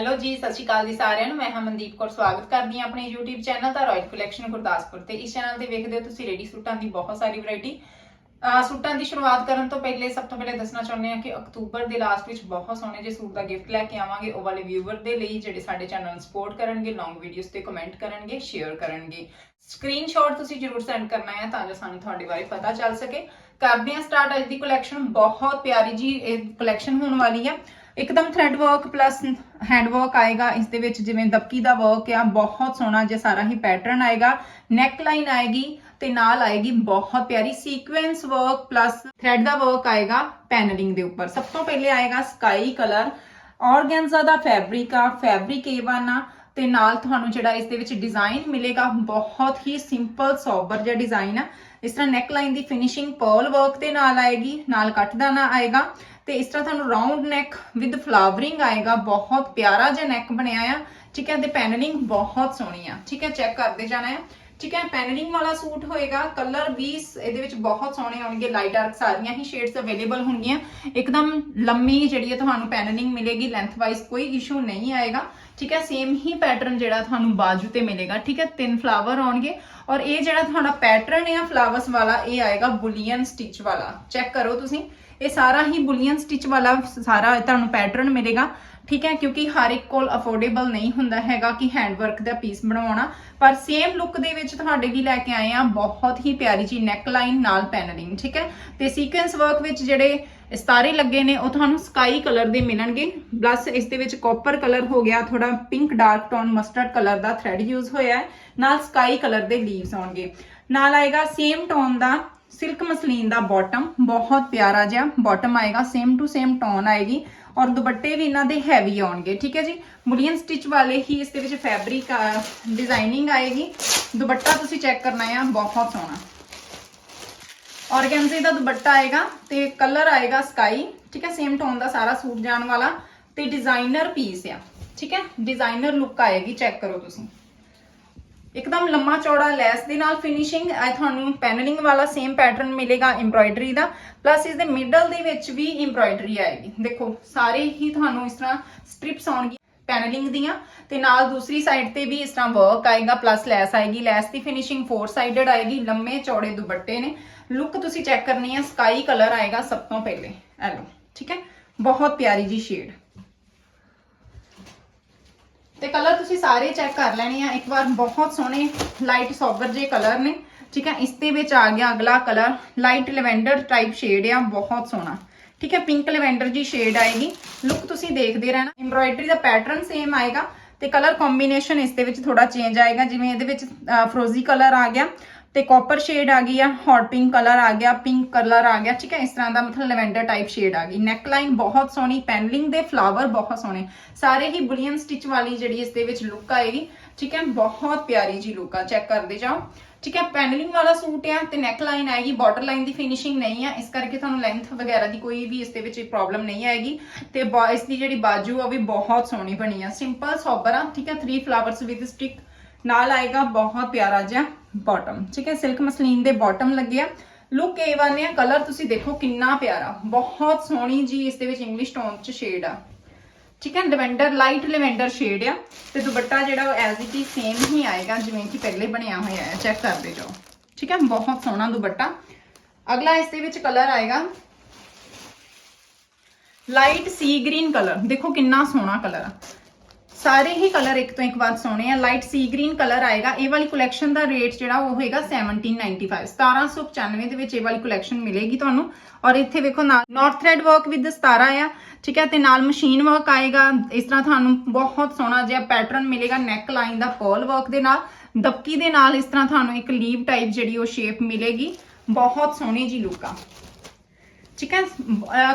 Hello ਜੀ, ਸਤਿ ਸ਼੍ਰੀ ਅਕਾਲ ਜੀ ਸਾਰਿਆਂ ਨੂੰ। ਮੈਂ ਹਾਂ ਕੌਰ। ਸਵਾਗਤ ਕਰਦੀ ਹਾਂ ਆਪਣੇ YouTube ਚੈਨਲ ਦਾ ਰਾਇਲ ਕਲੈਕਸ਼ਨ ਗੁਰਦਾਸਪੁਰ ਤੇ। ਇਸ ਚੈਨਲ ਤੇ ਵੇਖਦੇ ਹੋ ਤੁਸੀਂ ਰੈਡੀ ਸੂਟਾਂ ਦੀ ਬਹੁਤ ਸਾਰੀ ਵੈਰਾਈਟੀ ਸੂਟਾਂ ਦੀ ਸ਼ੁਰੂਆਤ ਕਰਨ ਤੋਂ ਪਹਿਲੇ ਸਭ ਤੋਂ ਪਹਿਲੇ ਦੱਸਣਾ ਚਾਹੁੰਦੇ ਹਾਂ ਕਿ ਅਕਤੂਬਰ ਦੇ ਲਾਸਟ ਵਿੱਚ ਬਹੁਤ ਸੋਹਣੇ ਜਿਹੇ ਸੂਟ ਦਾ ਗਿਫਟ ਲੈ ਕੇ ਆਵਾਂਗੇ। ਉਹ ਵਾਲੇ ਵਿਊਵਰ ਦੇ ਲਈ ਜਿਹੜੇ ਸਾਡੇ ਚੈਨਲ ਨੂੰ ਸਪੋਰਟ ਕਰਨਗੇ ਲੌਂਗ ਵੀਡੀਓਜ਼ ਤੇ ਕਮੈਂਟ ਕਰਨਗੇ ਸ਼ੇਅਰ ਕਰਨਗੇ। ਸਕਰੀਨਸ਼ਾਟ ਤੁਸੀਂ ਜਰੂਰ ਸੈਂਡ ਕਰਨਾ ਹੈ ਤਾਂ ਜੋ ਸਾਨੂੰ ਤੁਹਾਡੇ ਬਾਰੇ ਪਤਾ ਚੱਲ ਸਕੇ। ਕਰਦੇ ਹਾਂ ਸਟਾਰਟ ਅੱਜ ਦੀ ਕਲੈਕਸ਼ਨ ਬਹੁਤ ਪਿਆਰੀ ਜੀ, ਇਹ ਕਲੈਕਸ਼ਨ ਹੋਣ ਵਾਲੀ ਆ। ਇੱਕਦਮ thread work plus hand work ਆਏਗਾ। ਇਸ ਦੇ ਵਿੱਚ ਜਿਵੇਂ ਦਬਕੀ ਦਾ ਵਰਕ ਆ, ਬਹੁਤ ਸੋਹਣਾ ਜਿਹਾ ਸਾਰਾ ਹੀ ਪੈਟਰਨ ਆਏਗਾ। ਨੈਕ ਲਾਈਨ ਆਏਗੀ ਤੇ ਨਾਲ ਆਏਗੀ ਬਹੁਤ ਪਿਆਰੀ ਸੀਕੁਐਂਸ ਵਰਕ ਪਲੱਸ ਥ੍ਰੈਡ ਦਾ ਵਰਕ ਆਏਗਾ ਪੈਨਲਿੰਗ ਦੇ ਉੱਪਰ। ਸਭ ਤੋਂ ਪਹਿਲੇ ਆਏਗਾ ਸਕਾਈ ਕਲਰ ਔਰਗੈਂਜ਼ਾ ਦਾ ਫੈਬਰਿਕ ਆ ਫੈਬਰਿਕ ਏਵਨ ਆ। ਤੇ ਨਾਲ ਤੁਹਾਨੂੰ ਜਿਹੜਾ ਇਸ ਦੇ ਵਿੱਚ ਡਿਜ਼ਾਈਨ ਮਿਲੇਗਾ, ਬਹੁਤ ਹੀ ਸਿੰਪਲ ਸੋਬਰ ਜਿਹਾ ਡਿਜ਼ਾਈਨ ਆ। ਇਸ ਤਰ੍ਹਾਂ ਨੈਕ ਲਾਈਨ ਦੀ ਫਿਨਿਸ਼ਿੰਗ ਪਰਲ ਵਰਕ ਦੇ ਨਾਲ ਆਏਗੀ, ਨਾਲ ਕੱਟ ਦਾ ਨਾ ਆਏਗਾ। ਤੇ ਇਸ ਤਰ੍ਹਾਂ ਤੁਹਾਨੂੰ ਰਾਉਂਡ ਨੈਕ ਵਿਦ ਫਲਾਵਰਿੰਗ ਆਏਗਾ, ਬਹੁਤ ਪਿਆਰਾ ਜਿਹਾ ਨੈਕ ਬਣਿਆ ਆ। ਠੀਕ ਹੈ, ਤੇ ਪੈਨਲਿੰਗ ਬਹੁਤ ਸੋਹਣੀ ਆ। ਠੀਕ ਹੈ ਚੈੱਕ ਕਰਦੇ ਜਾਣਾ ਹੈ ਠੀਕ ਹੈ ਪੈਨਲਿੰਗ ਵਾਲਾ ਸੂਟ ਹੋਏਗਾ ਕਲਰ ਵੀ ਇਹਦੇ ਵਿੱਚ ਬਹੁਤ ਸੋਹਣੇ ਆਉਣਗੇ ਲਾਈਟ ਡਾਰਕ ਸਾਰੀਆਂ ਹੀ ਸ਼ੇਡਸ ਅਵੇਲੇਬਲ ਹੋਣਗੀਆਂ। ਇੱਕਦਮ ਲੰਮੀ ਜਿਹੜੀ ਹੈ ਤੁਹਾਨੂੰ ਪੈਨਲਿੰਗ ਮਿਲੇਗੀ ਲੈਂਥ ਵਾਈਜ਼ ਕੋਈ ਇਸ਼ੂ ਨਹੀਂ ਆਏਗਾ। ਠੀਕ ਹੈ ਸੇਮ ਹੀ ਪੈਟਰਨ ਜਿਹੜਾ ਤੁਹਾਨੂੰ ਬਾਜੂ ਤੇ ਮਿਲੇਗਾ। ਠੀਕ ਹੈ, ਤਿੰਨ ਫਲਾਵਰ ਆਉਣਗੇ। ਔਰ ਇਹ ਜਿਹੜਾ ਤੁਹਾਡਾ ਪੈਟਰਨ ਹੈ ਫਲਾਵਰਸ ਵਾਲਾ, ਇਹ ਆਏਗਾ ਬੁਲੀਅਨ ਸਟਿਚ ਵਾਲਾ। ਚੈੱਕ ਕਰੋ ਤੁਸੀਂ। ਇਹ ਸਾਰਾ ਹੀ ਬੁਲੀਅਨ ਸਟਿਚ ਵਾਲਾ, ਸਾਰਾ ਤੁਹਾਨੂੰ ਪੈਟਰਨ ਮਿਲੇਗਾ। ਠੀਕ ਹੈ, ਕਿਉਂਕਿ ਹਰ ਇੱਕ ਕੋਲ ਅਫੋਰਡੇਬਲ ਨਹੀਂ ਹੁੰਦਾ ਹੈਗਾ ਕਿ ਹੈਂਡਵਰਕ ਦਾ ਪੀਸ ਬਣਾਉਣਾ ਪਰ ਸੇਮ ਲੁੱਕ ਦੇ ਵਿੱਚ ਤੁਹਾਡੇ ਲਈ ਲੈ ਕੇ ਆਏ ਆ ਬਹੁਤ ਹੀ ਪਿਆਰੀ ਜੀ ਨੈਕ ਲਾਈਨ ਨਾਲ ਪੈਨਲਿੰਗ ਠੀਕ ਹੈ। ਤੇ ਸੀਕੁਐਂਸ ਵਰਕ ਵਿੱਚ ਜਿਹੜੇ ਸਤਾਰੇ ਲੱਗੇ ਨੇ, ਉਹ ਤੁਹਾਨੂੰ ਸਕਾਈ ਕਲਰ ਦੇ ਮਿਲਣਗੇ। ਪਲੱਸ ਇਸ ਦੇ ਵਿੱਚ ਕਾਪਰ ਕਲਰ ਹੋ ਗਿਆ ਥੋੜਾ pink dark tone mustard colour ਦਾ ਥ੍ਰੈਡ ਯੂਜ਼ ਹੋਇਆ ਹੈ। ਨਾਲ ਸਕਾਈ ਕਲਰ ਦੇ ਲੀਵਸ ਆਉਣਗੇ। ਨਾਲ ਆਏਗਾ ਸੇਮ ਟੋਨ ਦਾ ਸਿਲਕ ਮਸਲੀਨ ਦਾ ਬਾਟਮ ਬਹੁਤ ਪਿਆਰਾ ਜਿਹਾ ਬਾਟਮ ਆਏਗਾ ਸੇਮ ਟੂ ਸੇਮ ਟੋਨ ਆਏਗੀ ਔਰ ਦੁਪੱਟੇ ਵੀ ਇਹਨਾਂ ਦੇ ਹੈਵੀ ਆਉਣਗੇ ਠੀਕ ਹੈ ਜੀ ਬੁਲੀਅਨ ਸਟਿਚ ਵਾਲੇ ਹੀ ਇਸ ਦੇ ਵਿੱਚ ਫੈਬਰਿਕ ਡਿਜ਼ਾਈਨਿੰਗ ਆਏਗੀ ਦੁਪੱਟਾ ਤੁਸੀਂ ਚੈੱਕ ਕਰਨਾ ਆ ਬਹੁਤ ਸੋਹਣਾ ਔਰਗੈਂਜ਼ੇ ਦਾ ਦੁਪੱਟਾ ਆਏਗਾ ਤੇ ਕਲਰ ਆਏਗਾ ਸਕਾਈ ਠੀਕ ਹੈ ਸੇਮ ਟੋਨ ਦਾ ਸਾਰਾ ਸੂਟ ਜਾਣ ਵਾਲਾ ਤੇ ਡਿਜ਼ਾਈਨਰ ਪੀਸ ਆ ਠੀਕ ਹੈ ਡਿਜ਼ਾਈਨਰ ਲੁੱਕ ਆਏਗੀ ਚੈੱਕ ਕਰੋ ਤੁਸੀਂ ਇੱਕਦਮ ਲੰਮਾ ਚੌੜਾ ਲੈਸ ਦੇ ਨਾਲ ਫਿਨਿਸ਼ਿੰਗ ਇਹ ਤੁਹਾਨੂੰ ਪੈਨਲਿੰਗ ਵਾਲਾ ਸੇਮ ਪੈਟਰਨ ਮਿਲੇਗਾ ਐਮਬ੍ਰਾਇਡਰੀ ਦਾ ਪਲੱਸ ਇਸ ਦੇ ਮਿਡਲ ਦੇ ਵਿੱਚ ਵੀ ਐਮਬ੍ਰਾਇਡਰੀ ਆਏਗੀ। ਦੇਖੋ, ਸਾਰੇ ਹੀ ਤੁਹਾਨੂੰ ਇਸ ਤਰ੍ਹਾਂ ਸਟ੍ਰਿਪਸ ਆਉਣਗੀਆਂ ਪੈਨਲਿੰਗ ਦੀਆਂ, ਤੇ ਨਾਲ ਦੂਸਰੀ ਸਾਈਡ ਤੇ ਵੀ ਇਸ ਤਰ੍ਹਾਂ ਵਰਕ ਆਏਗਾ ਪਲੱਸ ਲੈਸ ਆਏਗੀ, ਲੈਸ ਦੀ ਫਿਨਿਸ਼ਿੰਗ ਫੋਰ ਸਾਈਡਡ ਆਏਗੀ, ਲੰਮੇ ਚੌੜੇ ਦੁਪੱਟੇ ਨੇ। ਲੁੱਕ ਤੁਸੀਂ ਚੈੱਕ ਕਰਨੀ ਹੈ ਸਕਾਈ ਕਲਰ ਆਏਗਾ ਸਭ ਤੋਂ ਪਹਿਲੇ। ਇਹ ਲਓ ਠੀਕ ਹੈ? ਬਹੁਤ ਪਿਆਰੀ ਜੀ ਸ਼ੇਡ ਤੇ ਕਲਰ ਤੁਸੀਂ ਸਾਰੇ ਚੈੱਕ ਕਰ ਲੈਣੇ ਆ। ਇੱਕ ਵਾਰ ਬਹੁਤ ਸੋਹਣੇ ਲਾਈਟ ਸੋਬਰ ਜੇ ਕਲਰ ਨੇ, ਠੀਕ ਹੈ ਇਸ ਦੇ ਵਿੱਚ ਆ ਗਿਆ ਅਗਲਾ colour light lavender type shade ਆ, ਬਹੁਤ ਸੋਹਣਾ। ਠੀਕ ਹੈ ਪਿੰਕ ਲੈਵੈਂਡਰ ਜੀ ਸ਼ੇਡ ਆਏਗੀ। ਲੁੱਕ ਤੁਸੀਂ ਦੇਖਦੇ ਰਹਿਣਾ। ਐਮਬ੍ਰਾਇਡਰੀ ਦਾ ਪੈਟਰਨ ਸੇਮ ਆਏਗਾ ਤੇ ਕਲਰ ਕੰਬੀਨੇਸ਼ਨ ਇਸ ਦੇ ਵਿੱਚ ਥੋੜਾ ਚੇਂਜ ਆਏਗਾ। ਜਿਵੇਂ ਇਹਦੇ ਵਿੱਚ ਫਰੋਜ਼ੀ ਕਲਰ ਆ ਗਿਆ। ਤੇ ਕਾਪਰ ਸ਼ੇਡ ਆ ਗਈ ਆ ਹੌਟ ਪਿੰਕ ਕਲਰ ਆ ਗਿਆ ਪਿੰਕ ਕਲਰ ਆ ਗਿਆ, ਠੀਕ ਹੈ, ਇਸ ਤਰ੍ਹਾਂ ਦਾ ਮਤਲਬ ਲੈਵੈਂਡਰ ਟਾਈਪ ਸ਼ੇਡ ਆ ਗਈ। ਨੈਕ ਲਾਈਨ ਬਹੁਤ ਸੋਹਣੀ ਪੈਨਲਿੰਗ ਦੇ ਫਲਾਵਰ ਬਹੁਤ ਸੋਹਣੇ। ਸਾਰੇ ਹੀ ਬੁਲੀਅਨ ਸਟਿਚ ਵਾਲੀ ਜਿਹੜੀ ਇਸ ਦੇ ਵਿੱਚ ਲੁੱਕ ਆਏਗੀ ਠੀਕ ਹੈ, ਬਹੁਤ ਪਿਆਰੀ ਜੀ ਲੁੱਕ ਆ ਚੈੱਕ ਕਰਦੇ ਜਾਓ। ਠੀਕ ਹੈ ਪੈਨਲਿੰਗ ਵਾਲਾ ਸੂਟ ਆ ਤੇ ਨੈਕ ਲਾਈਨ ਆਏਗੀ ਬਾਰਡਰ ਲਾਈਨ ਦੀ ਫਿਨਿਸ਼ਿੰਗ ਨਹੀਂ ਆ, ਇਸ ਕਰਕੇ ਤੁਹਾਨੂੰ ਲੈਂਥ ਵਗੈਰਾ ਦੀ ਕੋਈ ਵੀ ਇਸ ਦੇ ਵਿੱਚ ਪ੍ਰੋਬਲਮ ਨਹੀਂ ਆਏਗੀ। ਤੇ ਬਾ- ਇਸ ਦੀ ਜਿਹੜੀ ਬਾਜੂ ਆ ਵੀ ਬਹੁਤ ਸੋਹਣੀ ਬਣੀ ਆ। ਸਿੰਪਲ ਸੋਬਰ ਆ, ਠੀਕ ਹੈ 3 ਫਲਾਵਰਸ ਵਿਦ ਸਟਿਕ ਨਾਲ ਆਏਗਾ ਬਹੁਤ ਪਿਆਰਾ ਜਿਹਾ ਬਾਟਮ ਠੀਕ ਹੈ? ਸਿਲਕ ਮਸਲੀਨ ਦੇ ਬਾਟਮ ਲੱਗਿਆ ਲੁੱਕ A1 ਹੈ ਕਲਰ ਤੁਸੀਂ ਦੇਖੋ ਕਿੰਨਾ ਪਿਆਰਾ। ਬਹੁਤ ਸੋਹਣੀ ਜੀ ਇਸ ਦੇ ਵਿੱਚ ਇੰਗਲਿਸ਼ ਟੋਨ ਚ ਸ਼ੇਡ ਆ। ਠੀਕ ਹੈ? ਲੈਵੈਂਡਰ ਲਾਈਟ ਲੈਵੈਂਡਰ ਸ਼ੇਡ ਆ। ਤੇ ਦੁਪੱਟਾ ਜਿਹੜਾ ਉਹ ਐਜ਼ ਇਟ ਇਜ਼ ਸੇਮ ਹੀ ਆਏਗਾ, ਜਿਵੇਂ ਕਿ ਪਹਿਲੇ ਬਣਿਆ ਹੋਇਆ ਹੈ। ਚੈੱਕ ਕਰਦੇ ਜਾਓ ਠੀਕ ਹੈ? ਬਹੁਤ ਸੋਹਣਾ ਦੁਪੱਟਾ। ਅਗਲਾ ਇਸ ਦੇ ਵਿੱਚ ਕਲਰ ਆਏਗਾ। ਲਾਈਟ ਸੀ ਗ੍ਰੀਨ ਕਲਰ ਦੇਖੋ ਕਿੰਨਾ ਸੋਹਣਾ ਕਲਰ ਆ। ਸਾਰੇ ਹੀ ਕਲਰ ਇੱਕ ਤੋਂ ਇੱਕ ਬਾਅਦ ਸੋਹਣੇ ਆ। ਲਾਈਟ ਸੀ ਗ੍ਰੀਨ ਕਲਰ ਆਏਗਾ। ਇਹ ਵਾਲੀ ਕਲੈਕਸ਼ਨ ਦਾ ਰੇਟ ਜਿਹੜਾ ਉਹ ਹੋਏਗਾ 1795 1795 ਦੇ ਵਿੱਚ ਇਹ ਵਾਲੀ ਕਲੈਕਸ਼ਨ ਮਿਲੇਗੀ ਤੁਹਾਨੂੰ। ਔਰ ਇੱਥੇ ਵੇਖੋ ਨਾਲ ਨਾਰਥ ਥ੍ਰੈਡ ਵਰਕ ਵਿਦ 17 ਆ ਠੀਕ ਹੈ, ਤੇ ਨਾਲ ਮਸ਼ੀਨ ਵਰਕ ਆਏਗਾ। ਇਸ ਤਰ੍ਹਾਂ ਤੁਹਾਨੂੰ ਬਹੁਤ ਸੋਹਣਾ ਜਿਹਾ ਪੈਟਰਨ ਮਿਲੇਗਾ ਨੈਕ ਲਾਈਨ ਦਾ ਪਰਲ ਵਰਕ ਦੇ ਨਾਲ। ਦਬਕੀ ਦੇ ਨਾਲ ਇਸ ਤਰ੍ਹਾਂ ਤੁਹਾਨੂੰ ਇੱਕ ਲੀਵ ਟਾਈਪ ਜਿਹੜੀ ਉਹ ਸ਼ੇਪ ਮਿਲੇਗੀ। ਬਹੁਤ ਸੋਹਣੀ ਜੀ ਲੁੱਕ ਆ। ਠੀਕ ਹੈ?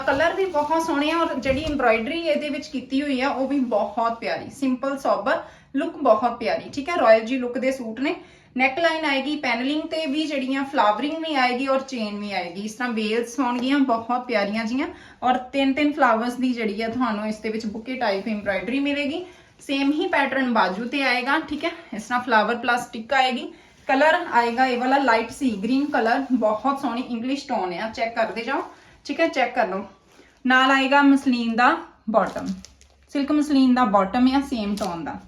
ਕਲਰ ਵੀ ਬਹੁਤ ਸੋਹਣੇ ਆ ਔਰ ਜਿਹੜੀ ਐਮਬ੍ਰਾਇਡਰੀ ਇਹਦੇ ਵਿੱਚ ਕੀਤੀ ਹੋਈ ਆ, ਉਹ ਵੀ ਬਹੁਤ ਪਿਆਰੀ ਸਿੰਪਲ ਸੋਬਰ ਲੁੱਕ ਬਹੁਤ ਪਿਆਰੀ, ਠੀਕ ਹੈ? ਰਾਇਲ ਜੀ ਲੁੱਕ ਦੇ ਸੂਟ ਨੇ। ਨੈਕ ਲਾਈਨ ਆਏਗੀ ਪੈਨਲਿੰਗ ਤੇ ਵੀ ਜਿਹੜੀਆਂ ਫਲਾਵਰਿੰਗ ਵੀ ਆਏਗੀ ਔਰ ਚੇਨ ਵੀ ਆਏਗੀ। ਇਸ ਤਰ੍ਹਾਂ ਵੇਲਸ ਹੋਣਗੀਆਂ, ਬਹੁਤ ਪਿਆਰੀਆਂ ਜੀਆਂ। ਔਰ ਤਿੰਨ ਤਿੰਨ ਫਲਾਵਰਸ ਦੀ ਜਿਹੜੀ ਆ ਤੁਹਾਨੂੰ ਇਸ ਦੇ ਵਿੱਚ ਬੁਕੇ ਟਾਈਪ ਐਮਬ੍ਰਾਇਡਰੀ ਮਿਲੇਗੀ। ਸੇਮ ਹੀ ਪੈਟਰਨ ਬਾਜੂ ਤੇ ਆਏਗਾ, ਠੀਕ ਹੈ? ਇਸ ਤਰ੍ਹਾਂ ਫਲਾਵਰ ਪਲਾਸਟਿਕ ਆਏਗੀ। ਕਲਰ ਆਏਗਾ, ਇਹ ਵਾਲਾ ਲਾਈਟ ਸੀ ਗ੍ਰੀਨ ਕਲਰ ਬਹੁਤ ਸੋਹਣੀ ਇੰਗਲਿਸ਼ ਟੋਨ ਆ ਚੈੱਕ ਕਰਦੇ ਜਾਓ। ਠੀਕ ਹੈ ਚੈੱਕ ਕਰ ਲਓ। ਨਾਲ ਆਏਗਾ ਮਸਲੀਨ ਦਾ ਬਾਟਮ ਸਿਲਕ ਮਸਲੀਨ ਦਾ ਬਾਟਮ ਆ ਸੇਮ ਟੋਨ ਦਾ।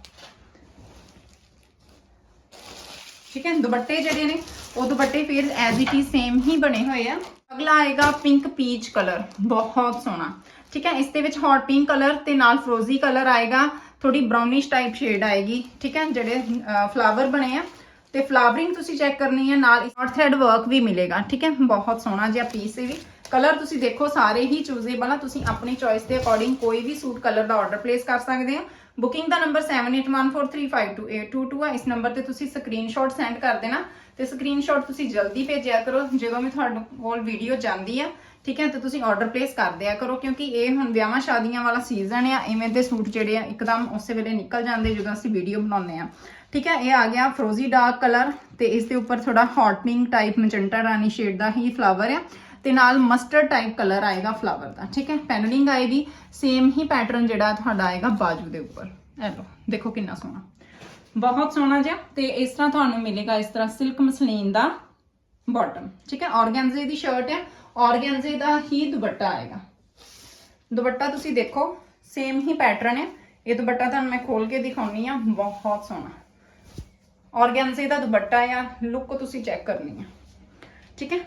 ਠੀਕ ਹੈ, ਦੁਪੱਟੇ ਜਿਹੜੇ ਨੇ, ਉਹ ਦੁਪੱਟੇ ਫਿਰ ਐਜ਼ ਇਟ ਇਜ਼ ਸੇਮ ਹੀ ਬਣੇ ਹੋਏ ਆ। ਅਗਲਾ ਆਏਗਾ ਪਿੰਕ ਪੀਚ ਕਲਰ ਬਹੁਤ ਸੋਹਣਾ। ਠੀਕ ਹੈ, ਇਸ ਦੇ ਵਿੱਚ ਹੌਟ ਪਿੰਕ ਕਲਰ ਤੇ ਨਾਲ ਫਰੋਜ਼ੀ ਕਲਰ ਆਏਗਾ। ਥੋੜੀ ਬ੍ਰਾਊਨਿਸ਼ ਟਾਈਪ ਸ਼ੇਡ ਆਏਗੀ। ਠੀਕ ਹੈ, ਜਿਹੜੇ ਫਲਾਵਰ ਬਣੇ ਆ। ਤੇ ਫਲਾਵਰਿੰਗ ਤੁਸੀਂ ਚੈੱਕ ਕਰਨੀ ਹੈ, ਨਾਲ ਸ਼ਾਰਟ ਥ੍ਰੈਡ ਵਰਕ ਵੀ ਮਿਲੇਗਾ। ਠੀਕ ਹੈ, ਬਹੁਤ ਸੋਹਣਾ ਜਿਹਾ ਪੀਸ ਹੈ ਵੀ। ਕਲਰ ਤੁਸੀਂ ਦੇਖੋ, ਸਾਰੇ ਹੀ ਚੂਜ਼ੇਬਲ ਆ। ਤੁਸੀਂ ਆਪਣੀ ਚੋਇਸ ਦੇ ਅਕੋਰਡਿੰਗ ਕੋਈ ਵੀ ਸੂਟ ਕਲਰ ਦਾ ਆਰਡਰ ਪਲੇਸ ਕਰ ਸਕਦੇ ਆ। ਬੁਕਿੰਗ ਦਾ ਨੰਬਰ 7814352822 ਆ। ਇਸ ਨੰਬਰ ਤੇ ਤੁਸੀਂ ਸਕਰੀਨਸ਼ਾਟ ਸੈਂਡ ਕਰ ਦੇਣਾ ਤੇ ਸਕਰੀਨਸ਼ਾਟ ਤੁਸੀਂ ਜਲਦੀ ਭੇਜਿਆ ਕਰੋ, ਜਦੋਂ ਵੀ ਤੁਹਾਡੇ ਕੋਲ ਵੀਡੀਓ ਜਾਂਦੀ ਆ। ਠੀਕ ਹੈ, ਤੇ ਤੁਸੀਂ ਆਰਡਰ ਪਲੇਸ ਕਰ ਦਿਆ ਕਰੋ, ਕਿਉਂਕਿ ਇਹ ਹੁਣ ਵਿਆਹਾਂ ਸ਼ਾਦੀਆਂ ਵਾਲਾ ਸੀਜ਼ਨ ਆ। ਇਵੇਂ ਦੇ ਸੂਟ ਜਿਹੜੇ ਆ, ਇੱਕਦਮ ਉਸੇ ਵੇਲੇ ਨਿਕਲ ਜਾਂਦੇ ਜਦੋਂ ਅਸੀਂ ਵੀਡੀਓ ਬਣਾਉਂਦੇ ਆ। ਠੀਕ ਹੈ, ਇਹ ਆ ਗਿਆ ਫਰੋਜ਼ੀ ਡਾਰਕ ਕਲਰ ਤੇ ਇਸ ਦੇ ਉੱਪਰ ਥੋੜਾ ਹੌਟ ਪਿੰਕ ਟਾਈਪ ਮਜੰਟਾ ਰਾਣੀ ਸ਼ੇਡ ਦਾ ਹੀ ਫਲਾਵਰ ਆ। ਤੇ ਨਾਲ ਮਸਟਰਡ ਟਾਈਪ ਕਲਰ ਆਏਗਾ ਫਲਾਵਰ ਦਾ, ਠੀਕ ਹੈ? ਪੈਨਲਿੰਗ ਆਏਗੀ ਸੇਮ ਹੀ ਪੈਟਰਨ ਜਿਹੜਾ ਤੁਹਾਡਾ ਆਏਗਾ ਬਾਜੂ ਦੇ ਉੱਪਰ। ਇਹ ਲਓ, ਦੇਖੋ ਕਿੰਨਾ ਸੋਹਣਾ। ਬਹੁਤ ਸੋਹਣਾ ਜਿਹਾ, ਤੇ ਇਸ ਤਰ੍ਹਾਂ ਤੁਹਾਨੂੰ ਮਿਲੇਗਾ ਇਸ ਤਰ੍ਹਾਂ ਸਿਲਕ ਮਸਲੀਨ ਦਾ ਬਾਟਮ ਠੀਕ ਹੈ? ਔਰਗੈਂਜ਼ੇ ਦੀ ਸ਼ਰਟ ਹੈ ਔਰਗੈਂਜ਼ੇ ਦਾ ਹੀ ਦੁਪੱਟਾ ਆਏਗਾ। ਦੁਪੱਟਾ ਤੁਸੀਂ ਦੇਖੋ ਸੇਮ ਹੀ ਪੈਟਰਨ ਹੈ। ਇਹ ਦੁਪੱਟਾ ਤੁਹਾਨੂੰ ਮੈਂ ਖੋਲ ਕੇ ਦਿਖਾਉਣੀ ਆ, ਬਹੁਤ ਸੋਹਣਾ। ਔਰਗੈਂਜ਼ੇ ਦਾ ਦੁਪੱਟਾ ਆ ਲੁੱਕ ਤੁਸੀਂ ਚੈੱਕ ਕਰਨੀ ਆ, ਠੀਕ ਹੈ?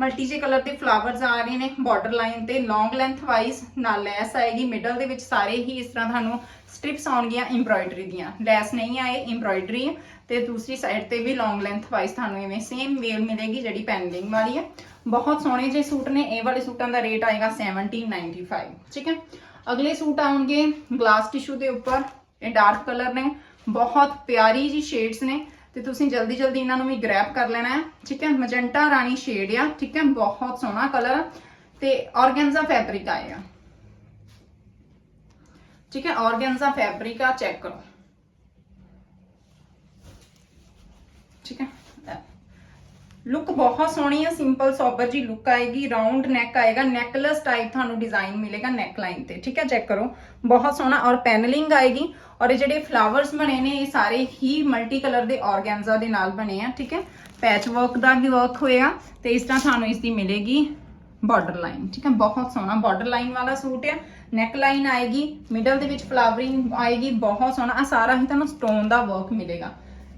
ਮਲਟੀ ਜੇ ਕਲਰ ਦੇ ਫਲਾਵਰਸ ਆ ਰਹੇ ਨੇ ਬਾਰਡਰ ਲਾਈਨ ਤੇ ਲੌਂਗ ਲੈਂਥ ਵਾਈਜ਼ ਨਾਲ ਲੈਸ ਆਏਗੀ। ਮਿਡਲ ਦੇ ਵਿੱਚ ਸਾਰੇ ਹੀ ਇਸ ਤਰ੍ਹਾਂ ਤੁਹਾਨੂੰ ਸਟ੍ਰਿਪਸ ਆਉਣਗੀਆਂ ਐਮਬ੍ਰਾਇਡਰੀ ਦੀਆਂ। ਲੈਸ ਨਹੀਂ ਆਏ ਐਮਬ੍ਰਾਇਡਰੀ ਤੇ ਦੂਸਰੀ ਸਾਈਡ ਤੇ ਵੀ ਲੌਂਗ ਲੈਂਥ ਵਾਈਜ਼ ਤੁਹਾਨੂੰ ਇਵੇਂ ਸੇਮ ਵੇਲ ਮਿਲੇਗੀ ਜਿਹੜੀ ਪੈਨਲਿੰਗ ਵਾਲੀ ਹੈ ਬਹੁਤ ਸੋਹਣੇ ਜਿਹੇ ਸੂਟ ਨੇ, ਇਹ ਵਾਲੇ ਸੂਟਾਂ ਦਾ ਰੇਟ ਆਏਗਾ 1795 ਠੀਕ ਹੈ? ਅਗਲੇ ਸੂਟ ਆਉਣਗੇ ਗਲਾਸ ਟਿਸ਼ੂ ਦੇ ਉੱਪਰ। ਇਹ ਡਾਰਕ ਕਲਰ ਨੇ, ਬਹੁਤ ਪਿਆਰੀ ਜੀ ਸ਼ੇਡਸ ਨੇ। ਤੇ ਤੁਸੀਂ ਜਲਦੀ ਜਲਦੀ ਇਹਨਾਂ ਨੂੰ ਵੀ ਗ੍ਰੈਬ ਕਰ ਲੈਣਾ ਹੈ, ਠੀਕ ਹੈ? ਮੈਜੈਂਟਾ ਰਾਣੀ ਸ਼ੇਡ ਆ, ਠੀਕ ਹੈ? ਬਹੁਤ ਸੋਹਣਾ ਕਲਰ ਤੇ ਔਰਗੈਂਜ਼ਾ ਫੈਬਰਿਕ ਆਏਗਾ ਠੀਕ ਹੈ? ਔਰਗੈਂਜ਼ਾ ਫੈਬਰਿਕ ਆ ਚੈੱਕ ਕਰੋ। ਠੀਕ ਹੈ? ਲੁੱਕ ਬਹੁਤ ਸੋਹਣੀ ਹੈ ਸਿੰਪਲ ਸੋਬਰ ਜੀ ਲੁੱਕ ਆਏਗੀ ਰਾਉਂਡ ਨੈਕ ਆਏਗਾ ਨੈਕਲੈਸ ਟਾਈਪ ਤੁਹਾਨੂੰ ਡਿਜ਼ਾਈਨ ਮਿਲੇਗਾ ਨੈਕ ਲਾਈਨ ਤੇ, ਠੀਕ ਹੈ? ਚੈੱਕ ਕਰੋ। ਬਹੁਤ ਸੋਹਣਾ ਔਰ ਪੈਨਲਿੰਗ ਆਏਗੀ। ਔਰ ਇਹ ਜਿਹੜੇ ਫਲਾਵਰਸ ਬਣੇ ਨੇ, ਇਹ ਸਾਰੇ ਹੀ ਮਲਟੀ ਕਲਰ ਦੇ ਔਰਗੈਂਜ਼ਾ ਦੇ ਨਾਲ ਬਣੇ ਆ, ਠੀਕ ਹੈ? ਪੈਚ ਵਰਕ ਦਾ ਵੀ ਵਰਕ ਹੋਏਗਾ ਤੇ ਇਸ ਤਰ੍ਹਾਂ ਤੁਹਾਨੂੰ ਇਸ ਦੀ ਮਿਲੇਗੀ ਬਾਰਡਰ ਲਾਈਨ ਠੀਕ ਹੈ? ਬਹੁਤ ਸੋਹਣਾ ਬਾਰਡਰ ਲਾਈਨ ਵਾਲਾ ਸੂਟ ਹੈ ਨੈਕ ਲਾਈਨ ਆਏਗੀ ਮਿਡਲ ਦੇ ਵਿੱਚ ਫਲਾਵਰਿੰਗ ਆਏਗੀ, ਬਹੁਤ ਸੋਹਣਾ। ਆ ਸਾਰਾ ਹੀ ਤੁਹਾਨੂੰ ਸਟੋਨ ਦਾ ਵਰਕ ਮਿਲੇਗਾ।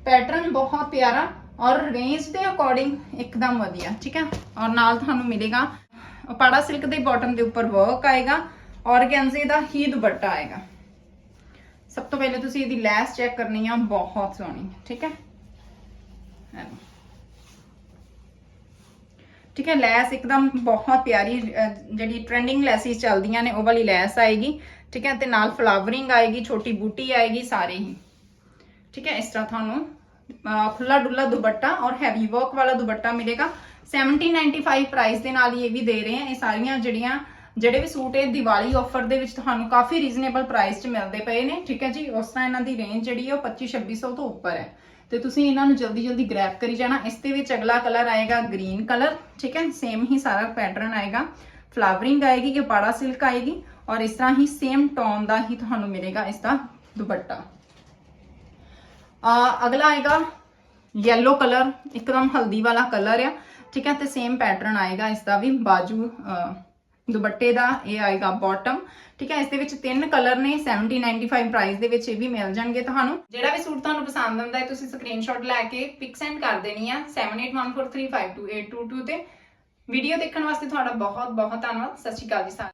ਪੈਟਰਨ ਬਹੁਤ ਪਿਆਰਾ ਔਰ ਰੇਂਜ ਦੇ ਅਕੋਰਡਿੰਗ ਇੱਕਦਮ ਵਧੀਆ, ਠੀਕ ਹੈ? ਔਰ ਨਾਲ ਤੁਹਾਨੂੰ ਮਿਲੇਗਾ ਪਾੜਾ ਸਿਲਕ ਦੇ ਬਾਟਮ ਦੇ ਉੱਪਰ ਵਰਕ ਆਏਗਾ, ਔਰਗੈਂਜ਼ੇ ਦਾ ਹੀ ਦੁਪੱਟਾ ਆਏਗਾ। ਸਭ ਤੋਂ ਪਹਿਲੇ ਤੁਸੀਂ ਇਹਦੀ ਲੈਸ ਚੈੱਕ ਕਰਨੀ ਆ ਬਹੁਤ ਸੋਹਣੀ ਠੀਕ ਹੈ ਇਹ ਲਓ। ਠੀਕ ਹੈ ਲੈਸ ਇੱਕਦਮ ਬਹੁਤ ਪਿਆਰੀ ਅਹ, ਜਿਹੜੀ ਟ੍ਰੈਂਡਿੰਗ ਲੈਸਿਸ ਚੱਲਦੀਆਂ ਨੇ ਉਹ ਵਾਲੀ ਲੈਸ ਆਏਗੀ ਠੀਕ ਹੈ ਤੇ ਨਾਲ ਫਲਾਵਰਿੰਗ ਆਏਗੀ ਛੋਟੀ ਬੂਟੀ ਆਏਗੀ ਸਾਰੇ ਹੀ ਠੀਕ ਹੈ ਇਸ ਤਰ੍ਹਾਂ ਤੁਹਾਨੂੰ ਅਹ, ਖੁੱਲਾ ਡੁੱਲਾ ਦੁਪੱਟਾ ਔਰ ਹੈਵੀ ਵਰਕ ਵਾਲਾ ਦੁਪੱਟਾ ਮਿਲੇਗਾ 1795 ਪ੍ਰਾਈਸ ਦੇ ਨਾਲ ਹੀ ਇਹ ਵੀ ਦੇ ਰਹੇ ਆ ਇਹ ਸਾਰੀਆਂ ਜਿਹੜੀਆਂ ਜਿਹੜੇ ਵੀ ਸੂਟ ਇਹ ਦੀਵਾਲੀ ਆਫਰ ਦੇ ਵਿੱਚ ਤੁਹਾਨੂੰ ਕਾਫੀ ਰੀਜ਼ਨੇਬਲ ਪ੍ਰਾਈਸ 'ਚ ਮਿਲਦੇ ਪਏ ਨੇ, ਠੀਕ ਹੈ ਜੀ? ਉਸ ਤਰ੍ਹਾਂ ਇਹਨਾਂ ਦੀ ਰੇਂਜ ਜਿਹੜੀ ਹੈ ਉਹ 25 2600 ਤੋਂ ਉੱਪਰ ਹੈ। ਤੇ ਤੁਸੀਂ ਇਹਨਾਂ ਨੂੰ ਜਲਦੀ ਜਲਦੀ ਗ੍ਰੈਬ ਕਰੀ ਜਾਣਾ। ਇਸ ਦੇ ਵਿੱਚ ਅਗਲਾ ਕਲਰ ਆਏਗਾ ਗ੍ਰੀਨ ਕਲਰ ਠੀਕ ਹੈ? ਸੇਮ ਹੀ ਸਾਰਾ ਪੈਟਰਨ ਆਏਗਾ। ਫਲਾਵਰਿੰਗ ਆਏਗੀ ਕਿ ਪਾੜਾ ਸਿਲਕ ਆਏਗੀ ਔਰ ਇਸ ਤਰ੍ਹਾਂ ਹੀ ਸੇਮ ਟੋਨ ਦਾ ਹੀ ਤੁਹਾਨੂੰ ਮਿਲੇਗਾ ਇਸ ਦਾ ਦੁਪੱਟਾ। ਆ ਅਗਲਾ ਆਏਗਾ yellow ਕਲਰ ਇੱਕਦਮ ਹਲਦੀ ਵਾਲਾ ਕਲਰ ਆ, ਠੀਕ ਹੈ? ਤੇ ਸੇਮ ਪੈਟਰਨ ਆਏਗਾ ਇਸ ਦਾ ਵੀ, ਬਾਜੂ ਦੁਪੱਟੇ ਦਾ, ਇਹ ਆਏਗਾ ਬਾਟਮ ਠੀਕ ਹੈ, ਇਸ ਦੇ ਵਿੱਚ ਤਿੰਨ ਕਲਰ ਨੇ 1795 ਪ੍ਰਾਈਸ ਦੇ ਵਿੱਚ ਇਹ ਵੀ ਮਿਲ ਜਾਣਗੇ ਤੁਹਾਨੂੰ। ਜਿਹੜਾ ਵੀ ਸੂਟ ਤੁਹਾਨੂੰ ਪਸੰਦ ਆਉਂਦਾ ਹੈ, ਤੁਸੀਂ ਸਕਰੀਨਸ਼ਾਟ ਲੈ ਕੇ ਪਿਕ ਸੈਂਡ ਕਰ ਦੇਣੀ ਆ 7814352822 ਤੇ। ਵੀਡੀਓ ਦੇਖਣ ਵਾਸਤੇ ਤੁਹਾਡਾ ਬਹੁਤ ਬਹੁਤ ਧੰਨਵਾਦ, ਸਤਿ ਸ਼੍ਰੀ ਅਕਾਲ ਜੀ ਸਾਰਿਆਂ